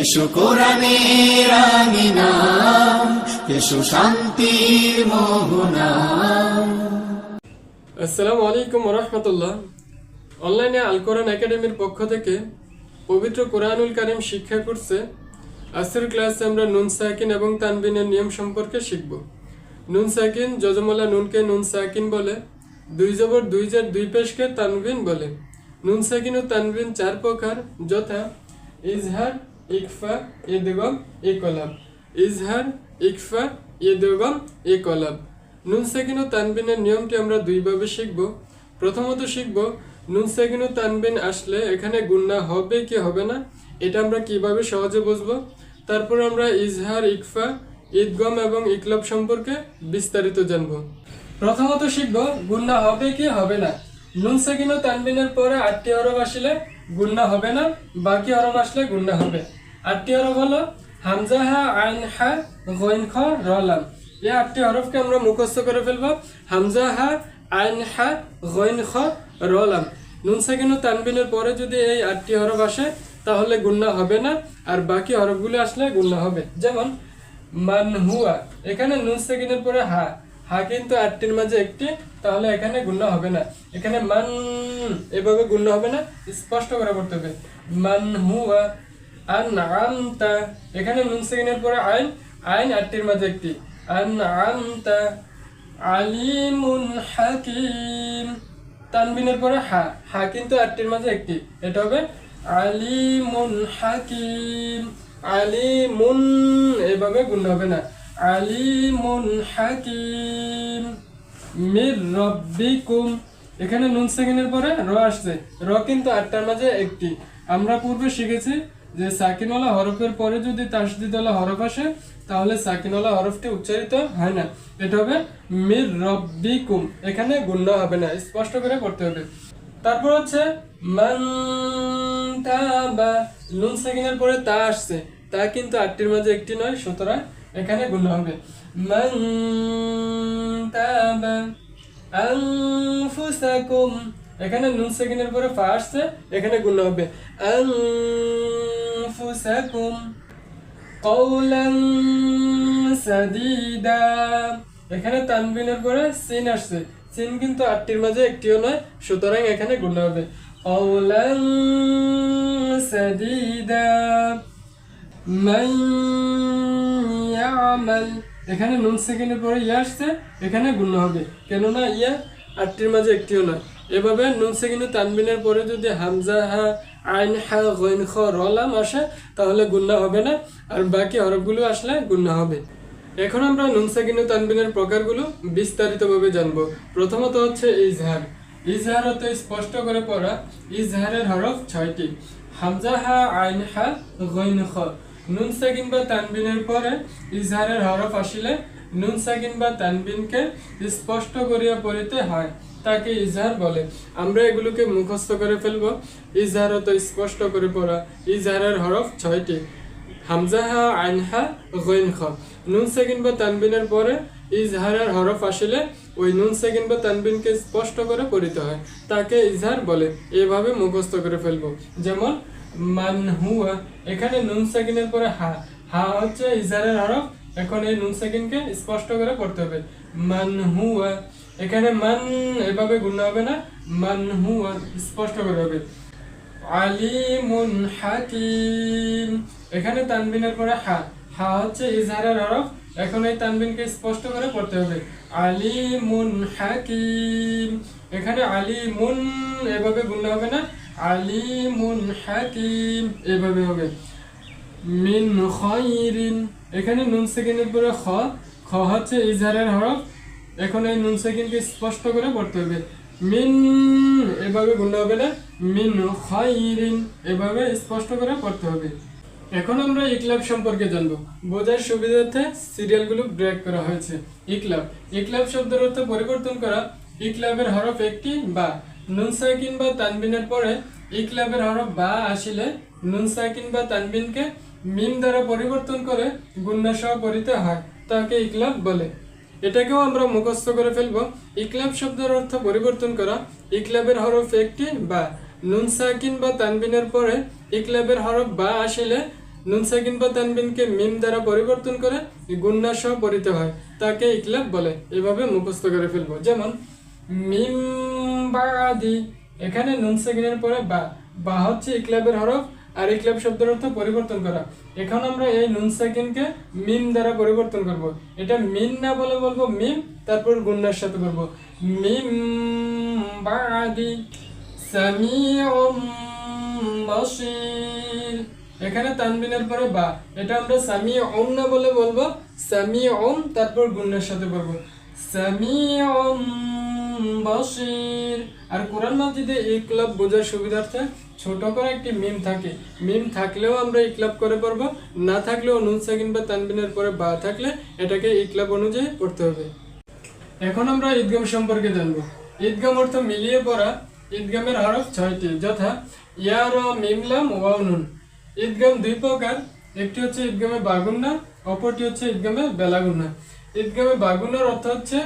এসো কোরআনের আমিনা এসো শান্তির মোহনা আসসালামু আলাইকুম রহমতুল্লাহ। অনলাইনে আল কোরআন একাডেমির পক্ষ থেকে পবিত্র কোরআনুল কারিম শিক্ষা করছে আজকের ক্লাসে আমরা নুন সাকিন এবং তানবিনের নিয়ম সম্পর্কে শিখব। নুন সাকিন, যজমলা নুনকে নুন সাকিন বলে, দুই জবর দুই জার দুই পেশকে তানবিন বলে। নুন সাকিন ও তানবিন চার প্রকার, যথা ইজহার ইকফা, ইদগম, ইকলাব। ইজহার, ইকফা, ইদগম, ইকলাব। নুন সাকিন ও তানবিনের নিয়মটি আমরা দুইভাবে শিখব। প্রথমত শিখব, নুন তানবিন আসলে এখানে গুন্না হবে কি হবে না, এটা আমরা কীভাবে সহজে বুঝব? তারপর আমরা ইজহার, ইকফা ঈদগম এবং ইকলাব সম্পর্কে বিস্তারিত জানব। প্রথমত শিখব গুন্না হবে কি হবে না। নুন তানবিনের পরে আটটি হরফ আসলে গুন্না হবে না, বাকি হরফ আসলে গুন্না হবে। আটটি হলো হামজা হা, আইন হা, গইন খ, রলাম। এই আটটি হরফকে আমরা মুখস্থ করে ফেলব। হামজা হা, আইন হা, গইন খ, রলাম। নুন সাকিন তানবিনের পরে যদি এই আটটি হরফ আসে, তাহলে গুন্না হবে না। আর বাকি হরফগুলো আসলে গুন্না হবে। যেমন, মান হুয়া, এখানে নুন সাকিনের পরে হা। হা কিন্তু আটটির মাঝে একটি, তাহলে এখানে গুন্না হবে না। এখানে মান, এভাবে গুন্না হবে না। স্পষ্ট করে পড়তে হবে। মান হুয়া আন আমতা এখানে নুন সেকেন্ডের পরে আইন আইন আটটির মাঝে একটি। আন আমতা আলিমুন হাকিম। তানবিনের পরে হা হা কিন্তু আটটির মাঝে একটি। এটা হবে আলিমুন হাকিম। আলিমুন এভাবে গুণ হবে না। আলিমুন হাকিম। মির রব্বিকুম। এখানে নুন সেকেন্ডের পরে র আসছে। র কিন্তু আটটার মাঝে একটি। আমরা পূর্বে শিখেছি যে সাকিনওয়ালা হরফের পরে যদি তাসদিদওয়ালা হরফ আসে, তাহলে সাকিনওয়ালা হরফটি উচ্চারিত হয় না। এটা হবে মির রব্বিকুম। এখানে গুণ্য হবে না, স্পষ্ট করে করতে হবে। তারপর হচ্ছে, মান তাবা, নুন সেকেন্ডের পরে তা আসছে। তা কিন্তু আটটির মাঝে একটি নয়, সুতরাং এখানে গুণ হবে। মান তাবা, আনফুসাকুম। এখানে নুন সেকেন্ডের পরে ফা আসছে, এখানে গুণ হবে। আনফুসাকুম কৌলাম সাদিদা এখানে তানবিনের পরে সিন আসছে। সিন কিন্তু আটটির মাঝে একটিও নয়, সুতরাং এখানে গুণ হবে। কৌলাম সাদিদা মান ইয়ামাল। এখানে নুন সেকেন্ডের পরে ইয়া আসছে, এখানে গুণ হবে। কেননা ইয়া আটটির মাঝে একটিও নয়। এভাবে নুন সেকেন্ডে তানবিনের পরে যদি হামজা হা আইন হা গইন খ রলাম আসে, তাহলে গুন্না হবে না। আর বাকি হরফগুলো আসলে গুন্না হবে। এখন আমরা নুন সেকেন্ড ও তানবিনের প্রকারগুলো বিস্তারিতভাবে জানব। প্রথমত হচ্ছে ইজহার। ইজহার হতে স্পষ্ট করে পড়া, ইজহারের হরফ ছয়টি। হামজা, হা, আইন, হা গইন খ। নুন সাকিন তানবিনের পরে ইজহারের হরফ আসিলে নুন সাকিন বা তানবিনকে স্পষ্ট করিয়া পড়িতে হয়। তাকে ইজহার বলে। আমরা এগুলোকে মুখস্থ করে ফেলব। ইজহার তো স্পষ্ট করে পড়া। ইজহারের হরফ ছয়টি। হামজাহা, আইনহা গইন খ নুন সেকেন্ড বা তানবিনের পরে ইজহারের হরফ আসলে ওই নুন সেকেন্ড বা তানবিনকে স্পষ্ট করে পড়িতে হয়। তাকে ইজহার বলে। এভাবে মুখস্থ করে ফেলব। যেমন, মান হুয়া। এখানে নুন সেকেন্ডের পরে হা। হা হচ্ছে ইজহারের হরফ। এখন এই নুন সেকেন্ডকে স্পষ্ট করে পড়তে হবে। মান হুয়া। এখানে মান এভাবে গুণ হবে না, মান হুয়া স্পষ্ট করে হবে। আলিমুন হাকিম। এখানে তানবিনের পরে হা। হা হচ্ছে ইজহারের হরফ। এখন এই তানবিনকে স্পষ্ট করে পড়তে হবে। আলিমুন হাকিম। এখানে আলিমুন এভাবে গুণ হবে না, আলিমুন হাকিম এভাবে হবে। মিন খয়রিন। এখানে নুন সেকেন্ডের পরে খ। খ হচ্ছে ইজহারের হরফ। এখন এই নুন সেকেন্ডকে স্পষ্ট করে পড়তে হবে। মিন, এভাবে গুণ হবে না। মিন খয়রিন এভাবে স্পষ্ট করে পড়তে হবে। এখন আমরা ইকলাব সম্পর্কে জানব। বোঝার সুবিধার্থে সিরিয়ালগুলো ব্রেক করা হয়েছে। ইকলাব। ইকলাব শব্দের অর্থ পরিবর্তন করা। ইকলাবের হরফ একটি বা। নুন সাকিন বা তানবিনের পরে ইকলাবের হরফ বা আসিলে নুন সাকিন বা তানবিনকে মিম দ্বারা পরিবর্তন করে গুন্না সহ পড়িতে হয়। তাকে ইকলাব বলে। এটাকেও আমরা মুখস্থ করে ফেলব। ইকলাব শব্দের অর্থ পরিবর্তন করা। ইকলাবের হরফ একটি বা। নুন সাকিন বা তানবিনের পরে ইকলাবের হরফ বা আসিলে নুন সাকিন বা তানবিনকে মিম দ্বারা পরিবর্তন করে গুন্না সহ পড়িতে হয়। তাকে ইকলাব বলে। এভাবে মুখস্থ করে ফেলব। যেমন, মিম বাদি। এখানে নুন সাকিনের পরে বা। বা হচ্ছে ইকলাবের হরফ। আর ইকলাব শব্দের অর্থ পরিবর্তন করা। এখন আমরা এই নুন সাকিনকে মিম দ্বারা পরিবর্তন করব। এটা মিন না বলে বলব মিম তারপর গুন্নার সাথে করব। মিম বাদি সামিউম বাসির এখানে তানবিনের পরে বা। এটা আমরা সামি ওম না বলে বলব সামি ওম তারপর গুণের সাথে বলব সামি ওম বাসির। আর কোরআন মাজিদে ইকলাব বোঝার সুবিধার্থে ছোট করে একটি মিম থাকে। মিম থাকলেও আমরা ইকলাব করে পারব না থাকলেও নুন, সাকিন বা তানবিনের পরে বা থাকলে এটাকে ইকলাব অনুযায়ী পড়তে হবে। এখন আমরা ঈদগাম সম্পর্কে জানব। ঈদগাম অর্থ মিলিয়ে পড়া, ঈদগামের হরফ ছয়টি, যথা ইয়া, র, মিম, লাম, ওয়াও, নুন। ঈদগাম দুই প্রকার, একটি হচ্ছে ঈদগামে বাগুন্না, অপরটি হচ্ছে ঈদগামে বেলাগুন্না। ঈদগামে বাগুন্নার অর্থ হচ্ছে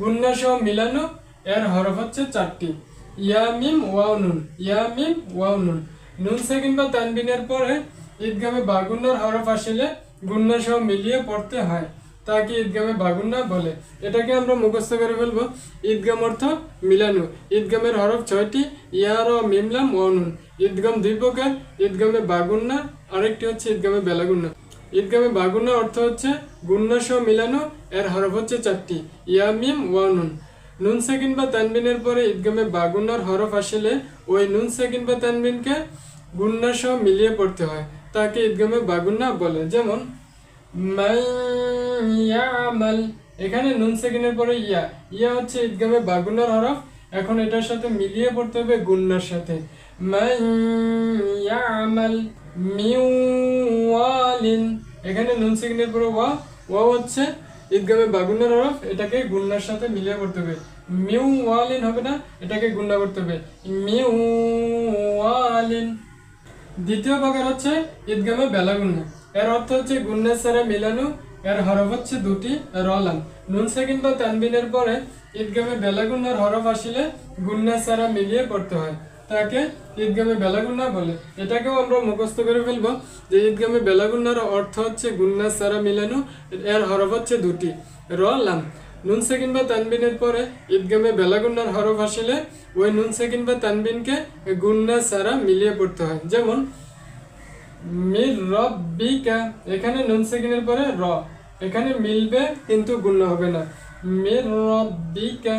গুন্না সহ মিলানো এর হরফ হচ্ছে চারটি। ইয়া, মিম, ওয়াও, নুন। ইয়া, মিম, ওয়াও, নুন। নুন সেকেন্ড বা তানবিনের পরে ঈদগামে বাগুন্নার হরফ আসলে গুন্না সহ মিলিয়ে পড়তে হয়। তাকে ঈদগামে বাগুন্না বলে? এটাকে আমরা মুখস্থ করে ফেলব ঈদগাম অর্থ মিলানো। ঈদগামের হরফ ছয়টি ইয়ার ও মিমলাম ওয়ানুন ঈদগাম দুই প্রকার। ঈদগামে বাগুন্না, আরেকটি হচ্ছে ঈদগামে বেলাগুন্না। ঈদগামে বাগুন্না অর্থ হচ্ছে গুন্না সহ মিলানো। এর হরফ হচ্ছে চারটি, ইয়া, মিম ওয়ানুন নুন সেকিন বা তানবিনের পরে ঈদগামে বাগুন্নার হরফ আসলে ওই নুন সেকিন বা তানবিনকে গুন্না সহ মিলিয়ে পড়তে হয়। তাকে ঈদগামে বাগুন্না বলে। যেমন মান এখানে নুন সেকেন্ডের পরে ইয়া। ইয়া হচ্ছে ঈদগামে বাগুনার হরফ। এখন এটার সাথে মিলিয়ে পড়তে হবে গুন্নার সাথে। এখানে নুন সেকেন্ডের পরে ওয়া। ওয়া হচ্ছে ঈদগামে বাগুনার হরফ এটাকে গুন্নার সাথে মিলিয়ে পড়তে হবে। মিউ ওয়ালিন হবে না, এটাকে গুন্না করতে হবে। মিউ ওয়ালিন দ্বিতীয় প্রকার হচ্ছে ঈদগামে বেলাগুন্না। এর অর্থ হচ্ছে গুন্নের সারে মিলানো। এর হরফ হচ্ছে দুটি রলাম নুন সেকেন্ড বা তানবিনের পরে ঈদগামে বেলাগুন্নার হরফ আসিলে গুন্নের সারা মিলিয়ে পড়তে হয়। তাকে ঈদগামে বেলাগুন্না বলে। এটাকেও আমরা মুখস্থ করে ফেলব যে ঈদগামে বেলাগুন্নার অর্থ হচ্ছে গুন্না সারা মিলানো, এর হরফ হচ্ছে দুটি রলাম নুন সেকেন্ড বা তানবিনের পরে ঈদগামে বেলাগুন্নার হরফ আসলে ওই নুন সেকেন্ড বা তানবিনকে গুন্না সারা মিলিয়ে পড়তে হয়। যেমন, মির রব্বিকা, এখানে নুন সেকেন্ডের পরে র, এখানে মিলবে কিন্তু গুণ হবে না। মির রব্বিকা,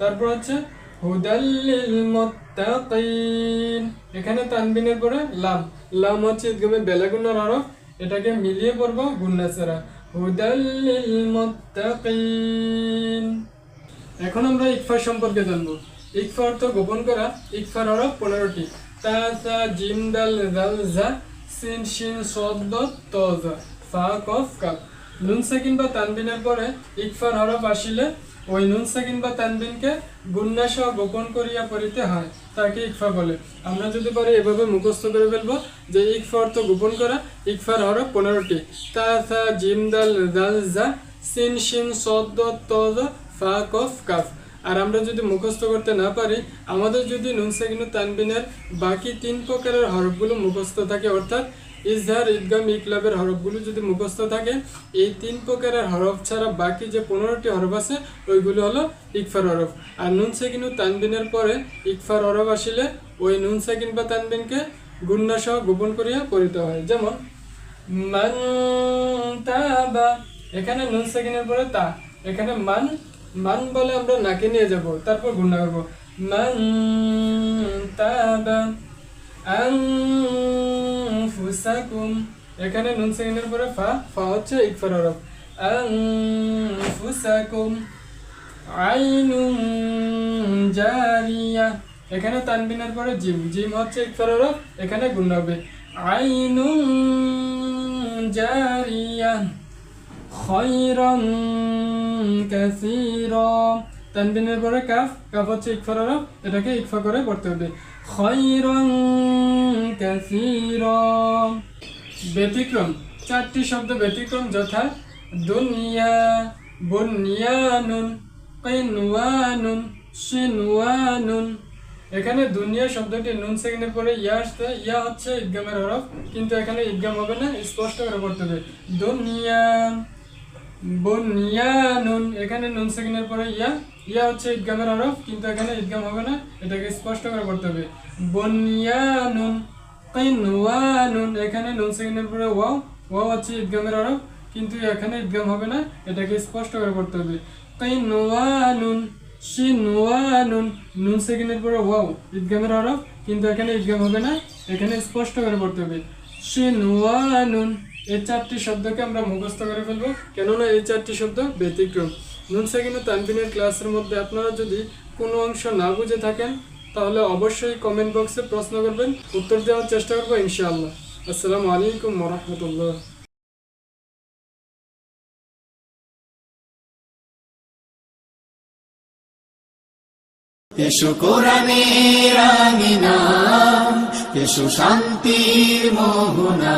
তারপর হচ্ছে হুদাল্লিল মুত্তাকিন। এখানে তানবিনের পরে লাম। লাম হচ্ছে ঈদগামে বেলাগুন্নার হরফ এটাকে মিলিয়ে পড়ব গুন্না ছাড়া। হুদাল্লিল মুত্তাকিন। এখন আমরা ইকফা সম্পর্কে জানব। ইকফা অর্থ গোপন করা, ইকফার হরফ পনেরোটি। তা, সা, জিম, দাল, জাল, জা, সিন, শিন, সদ ত কফ কাপ নুন, সাকিন বা তানবিনের পরে ইকফার হরফ আসিলে ওই নুন সাকিন বা তানবিনকে গুন্না সহ গোপন করিয়া পড়িতে হয়, তাকে ইকফা বলে। আমরা যদি পারি এভাবে মুখস্থ করে ফেলব যে ইকফা অর্থ গোপন করা, ইকফার হরফ পনেরোটি। তা সা জিম দাল জাল জা, সিন শিন সদ ত জা, ফা কফ কাফ। আর আমরা যদি মুখস্থ করতে না পারি, আমাদের যদি নুন সাকিন ও তানবিনের বাকি তিন প্রকারের হরফগুলো মুখস্থ থাকে, অর্থাৎ ইজহার ঈদগাম ইকলাবের হরফগুলো যদি মুখস্থ থাকে, এই তিন প্রকারের হরফ ছাড়া বাকি যে পনেরোটি হরফ আছে, ওইগুলো হলো ইকফার হরফ। আর নুন সাকিন ও তানবিনের পরে ইকফার হরফ আসিলে, ওই নুন সাকিন বা তানবিনকে গুন্না সহ গোপন করিয়া পড়িতে হয়। যেমন, মান তাবা এখানে নুন সেকেন্ডের পরে তা, এখানে মান মান বলে আমরা নাকে নিয়ে যাব, তারপর গুণা করব। মান তাবা আনফুসাকুম এখানে নুন সেকেন্ডের পরে ফা ফা হচ্ছে ইকফার হরফ আনফুসাকুম আইনুন জারিয়া। এখানে তানবিনের পরে জিম জিম হচ্ছে ইকফার হরফ এখানে গুণ হবে। আইনুন জারিয়া, খয়রান কাসীরা। তানবিনের পরে কাফ কাফ হচ্ছে ইকফার হরফ এটাকে ইকফা করে পড়তে হবে। ব্যতিক্রম, চারটি শব্দ ব্যতিক্রম, যথা দুনিয়া, বুনিয়ানুন, কিনওয়ানুন সিনওয়ানুন এখানে দুনিয়া শব্দটি নুন সেকেন্ডের পরে ইয়া আসছে, ইয়া হচ্ছে ইদগামের হরফ কিন্তু এখানে ইদগাম হবে না, স্পষ্ট করে পড়তে হবে। দুনিয়া, বুনিয়ানুন, এখানে নুন সেকেন্ডের পরে ইয়া ইয়া হচ্ছে ইদগামের হরফ কিন্তু এখানে ইদগাম হবে না। এটাকে স্পষ্ট করে পড়তে হবে। বুনিয়ানুন, কিনওয়ানুন, এখানে নুন সেকেন্ডের পরে ওয়াও ওয়াও হচ্ছে ইদগামের হরফ কিন্তু এখানে ইদগাম হবে না, এটাকে স্পষ্ট করে পড়তে হবে। কিনওয়ানুন, শিনওয়ানুন, নুন সেকেন্ডের পরে ওয়াও ইদগামের হরফ কিন্তু এখানে ইদগাম হবে না, এখানে স্পষ্ট করে পড়তে হবে। শিনওয়ানুন, এই চারটি শব্দকে আমরা মুখস্থ করে ফেলব, কেননা এই চারটি শব্দ ব্যতিক্রম। নুন সেকেন্ড তানবিনের ক্লাসের মধ্যে আপনারা যদি কোনো অংশ না বুঝে থাকেন, তাহলে অবশ্যই কমেন্ট বক্সে প্রশ্ন করবেন, উত্তর দেওয়ার চেষ্টা করব ইনশাআল্লাহ। আসসালামু আলাইকুম রহমতুল্লাহ এসো কোরআনের আমিনা এসো শান্তির মোহনা।